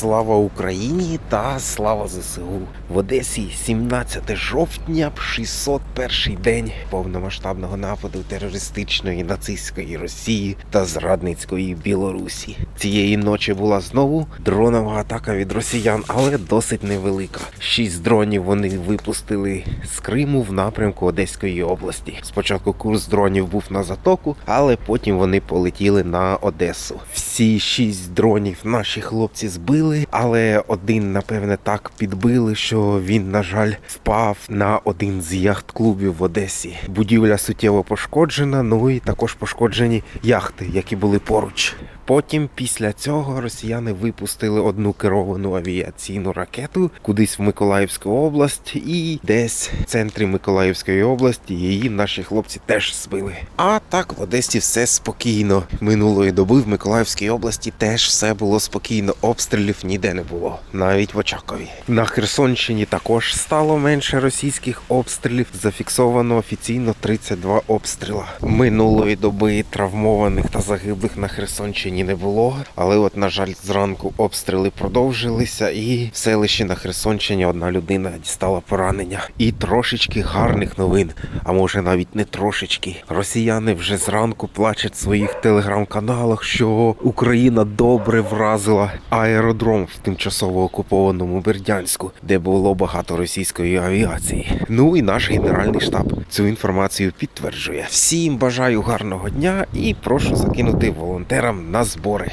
Слава Україні та слава ЗСУ. В Одесі 17 жовтня, 601 день повномасштабного нападу терористичної нацистської Росії та зрадницької Білорусі. Цієї ночі була знову дронова атака від росіян, але досить невелика. Шість дронів вони випустили з Криму в напрямку Одеської області. Спочатку курс дронів був на затоку, але потім вони полетіли на Одесу. Всі шість дронів наші хлопці збили, але один, напевне, так підбили, що він, на жаль, впав на один з яхт-клубів в Одесі. Будівля суттєво пошкоджена, ну і також пошкоджені яхти, які були поруч. Потім, після цього, росіяни випустили одну керовану авіаційну ракету кудись в Миколаївську область, і десь в центрі Миколаївської області її наші хлопці теж збили. А так в Одесі все спокійно. Минулої доби в Миколаївській області теж все було спокійно. Обстрілів ніде не було, навіть в Очакові. На Херсонщині також стало менше російських обстрілів. Зафіксовано офіційно 32 обстріла. Минулої доби травмованих та загиблих на Херсонщині не було. Але, от, на жаль, зранку обстріли продовжилися, і в селищі на Херсонщині одна людина дістала поранення. І трошечки гарних новин, а може навіть не трошечки. Росіяни вже зранку плачуть в своїх телеграм-каналах, що Україна добре вразила аеродром в тимчасово окупованому Бердянську, де було багато російської авіації. Ну і наш генеральний штаб цю інформацію підтверджує. Всім бажаю гарного дня і прошу закинути волонтерам на збори.